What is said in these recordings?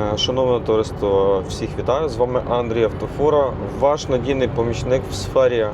Е, Шановне товариство, всіх вітаю. З вами Андрій Автофора, ваш надійний помічник в сфері е,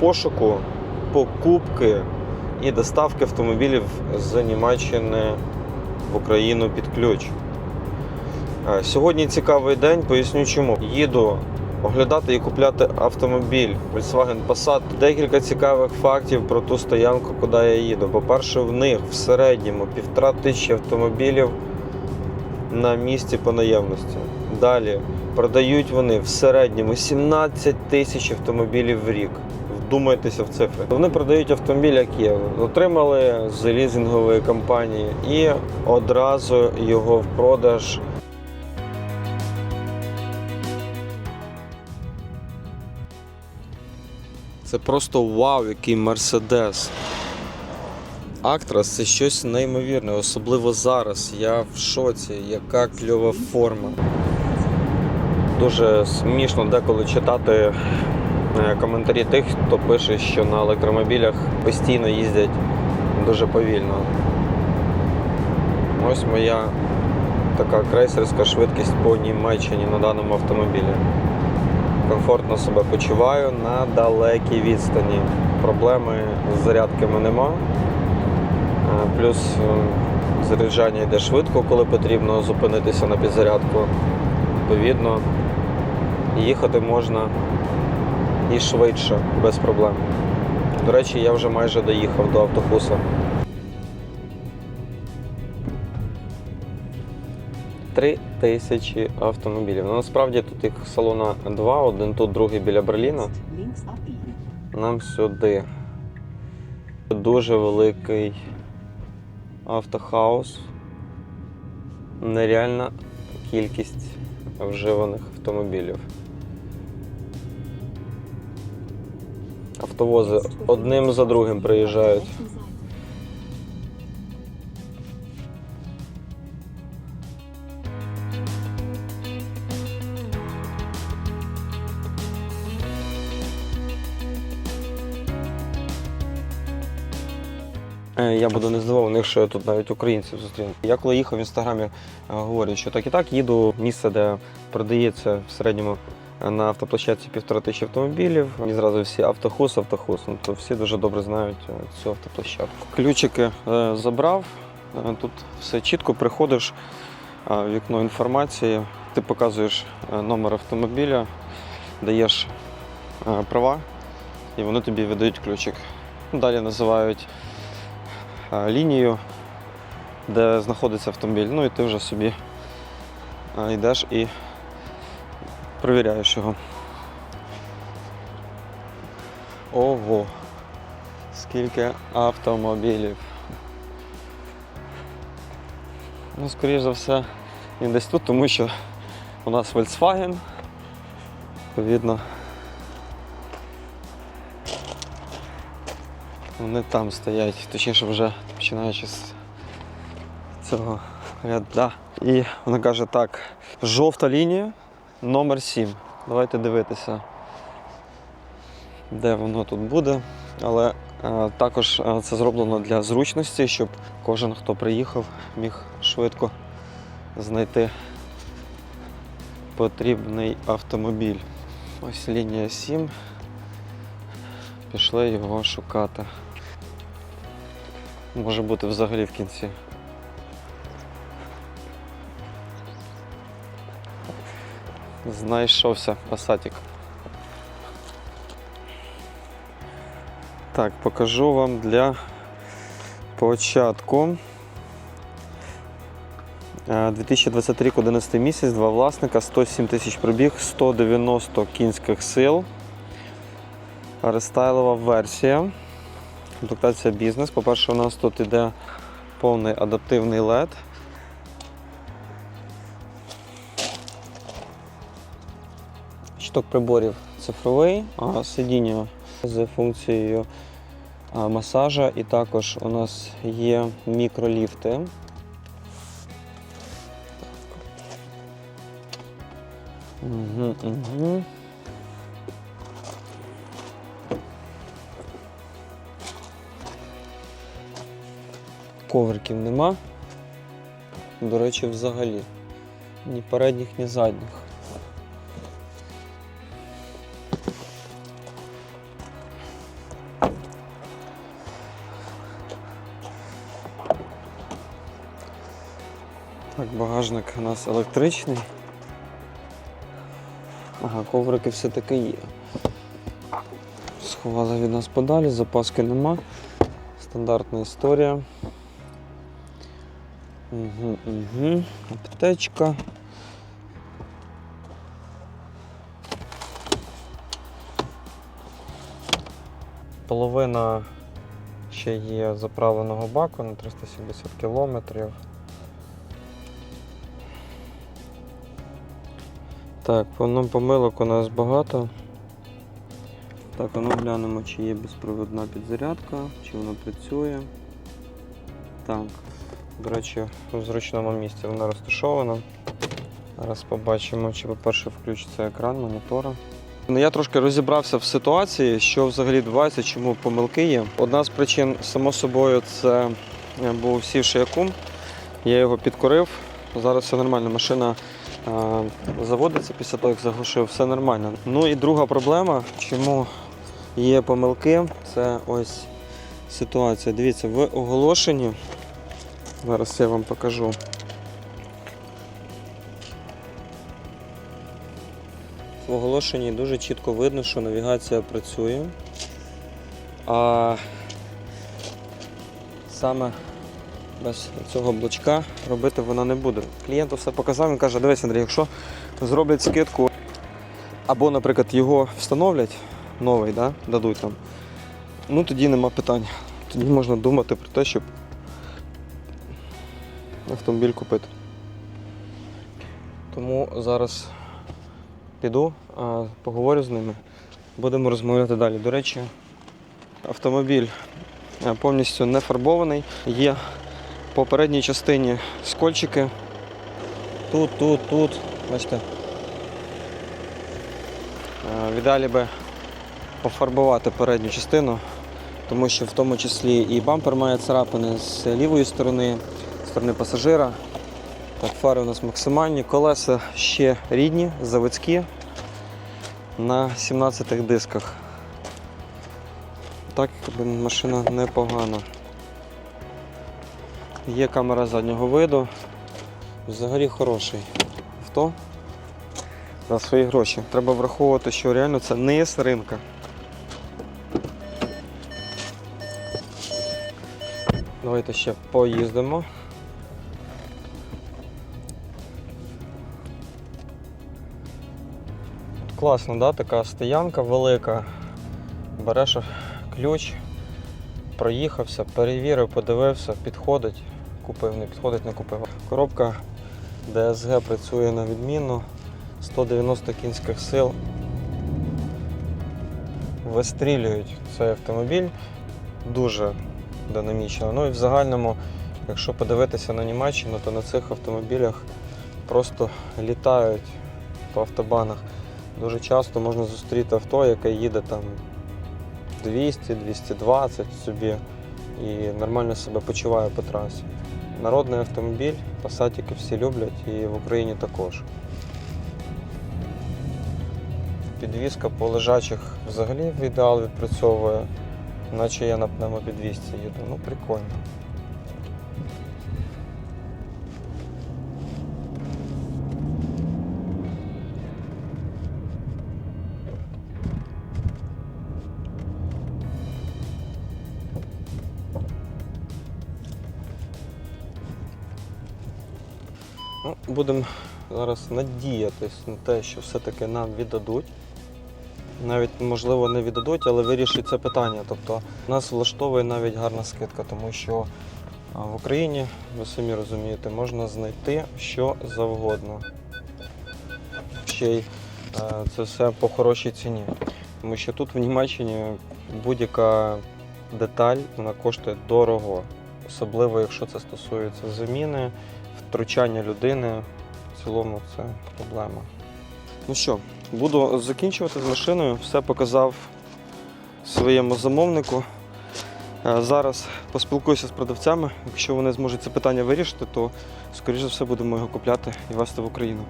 пошуку, покупки і доставки автомобілів з Німеччини в Україну під ключ. Е, Сьогодні цікавий день, поясню чому. Їду оглядати і купляти автомобіль Volkswagen Passat. Декілька цікавих фактів про ту стоянку, куди я їду. По-перше, в них в середньому півтора тисячі автомобілів на місці по наявності. Далі продають вони в середньому 17 тисяч автомобілів в рік. Вдумайтеся в цифри. Вони продають автомобіль, як є. Отримали з лізингової компанії і одразу його в продаж. Це просто вау, який мерседес. Актрас це щось неймовірне, особливо зараз. Я в шоці, яка кльова форма. Дуже смішно деколи читати е, коментарі тих, хто пише, що на електромобілях постійно їздять дуже повільно. Ось моя така крейсерська швидкість по Німеччині на даному автомобілі. Комфортно себе почуваю на далекій відстані. Проблеми з зарядками нема. Е, Плюс е, заряджання йде швидко, коли потрібно зупинитися на підзарядку. Відповідно, їхати можна і швидше, без проблем. До речі, я вже майже доїхав до автохуса. Три тисячі автомобілів. Ну, насправді тут їх салона два, один тут, другий біля Берліна. Нам сюди. Дуже великий автохаус. Нереальна кількість вживаних автомобілів. Автовози одним за другим приїжджають. Я буду не здивований, якщо я тут навіть українців зустріну. Я коли їхав в інстаграмі, е, говорю, що так і так їду в місце, де продається в середньому е, на автоплощадці півтора тисячі автомобілів. Мені зразу всі автохус, автохус. Ну, то всі дуже добре знають е, цю автоплощадку. Ключики е, забрав. Е, Тут все чітко приходиш е, в вікно інформації, ти показуєш е, номер автомобіля, даєш е, права, і вони тобі видають ключик. Далі називають е, лінію, де знаходиться автомобіль. Ну і ти вже собі е, йдеш і перевіряєш його. Ого! Скільки автомобілів. Ну, скоріш за все, він десь тут, тому що у нас Volkswagen. Відповідно. Вони там стоять, точніше вже починаючи з цього ряда. І вона каже так: жовта лінія номер 7. Давайте дивитися, де воно тут буде. Але е, також е, це зроблено для зручності, щоб кожен, хто приїхав, міг швидко знайти потрібний автомобіль. Ось лінія 7. Пішли його шукати. Може бути взагалі в кінці. Знайшовся пасатик. Так, покажу вам для початку. Е, 2020 рік, 11 місяць, два власника, 107 тисяч пробіг, 190 кінських сил. Рестайлова версія. Комплектація бізнес. По-перше, у нас тут іде повний адаптивний LED. Щиток приборів цифровий, а сидіння з функцією масажа, і також у нас є мікроліфти. Угу, угу. Ковриків нема. До речі, взагалі. ні передніх, ні задніх. Так, багажник у нас електричний. Ага, коврики все-таки є. Сховали від нас подалі, запаски нема. Стандартна історія. Угу, угу. Аптечка. Половина ще є заправленого баку на 370 кілометрів. Так, воно помилок у нас багато. Так, а ну глянемо, чи є безпровідна підзарядка, чи вона працює. Так, до речі, в зручному місці вона розташована. Зараз побачимо, чи, по-перше, включиться екран монітора. Ну, Я трошки розібрався в ситуації, що взагалі відбувається, чому помилки є. Одна з причин, само собою, це е, був сівший акум. Я його підкорив. Зараз все нормально. Машина е, заводиться після того, як заглушив, все нормально. Ну і друга проблема, чому є помилки, це ось ситуація. Дивіться, в оголошенні. Зараз я вам покажу. В оголошенні дуже чітко видно, що навігація працює. А саме без цього блочка робити вона не буде. Клієнту все показав, він каже, дивись, Андрій, якщо зроблять скидку, або, наприклад, його встановлять, новий, да, дадуть нам, ну тоді нема питань. Тоді можна думати про те, щоб автомобіль купити. Тому зараз піду, поговорю з ними. Будемо розмовляти далі. До речі, автомобіль е, повністю не фарбований. Є по передній частині скольчики. Тут, тут, тут. Бачите. Е, В ідеалі би пофарбувати передню частину, тому що в тому числі і бампер має царапини з лівої сторони, сторони пасажира. Так, фари у нас максимальні, колеса ще рідні, заводські на 17 дисках. Так, машина непогана. Є камера заднього виду. Взагалі хороший авто за свої гроші. Треба враховувати, що реально це не є ринка. Давайте ще поїздимо. Класно, да? така стоянка велика. Береш ключ, проїхався, перевірив, подивився, підходить, купив, не підходить, не купив. Коробка DSG працює на відмінно, 190 кінських сил. Вистрілюють цей автомобіль дуже динамічно. Ну і в загальному, якщо подивитися на Німеччину, то на цих автомобілях просто літають по автобанах. Дуже часто можна зустріти авто, яке їде там 200-220 собі і нормально себе почуває по трасі. Народний автомобіль, пасатіки всі люблять і в Україні також. Підвізка по лежачих взагалі в ідеал відпрацьовує, наче я на пневмопідвізці їду. Ну, прикольно. Будемо зараз надіятись на те, що все-таки нам віддадуть. Навіть, можливо, не віддадуть, але вирішить це питання. Тобто нас влаштовує навіть гарна скидка, тому що в Україні, ви самі розумієте, можна знайти що завгодно. Ще й це все по хорошій ціні. Тому що тут в Німеччині будь-яка деталь вона коштує дорого. Особливо, якщо це стосується заміни, втручання людини. В цілому це проблема. Ну що, буду закінчувати з машиною. Все показав своєму замовнику. Е, Зараз поспілкуюся з продавцями. Якщо вони зможуть це питання вирішити, то скоріш за все будемо його купляти і везти в Україну.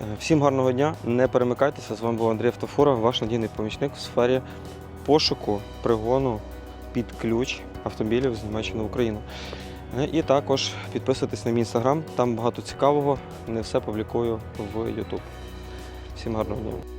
Е, Всім гарного дня, не перемикайтеся. З вами був Андрій Автофура, ваш надійний помічник в сфері пошуку, пригону під ключ автомобілів з Німеччини в Україну. І також підписуйтесь на мій інстаграм, там багато цікавого. Не все публікую в YouTube. Всім гарного дня.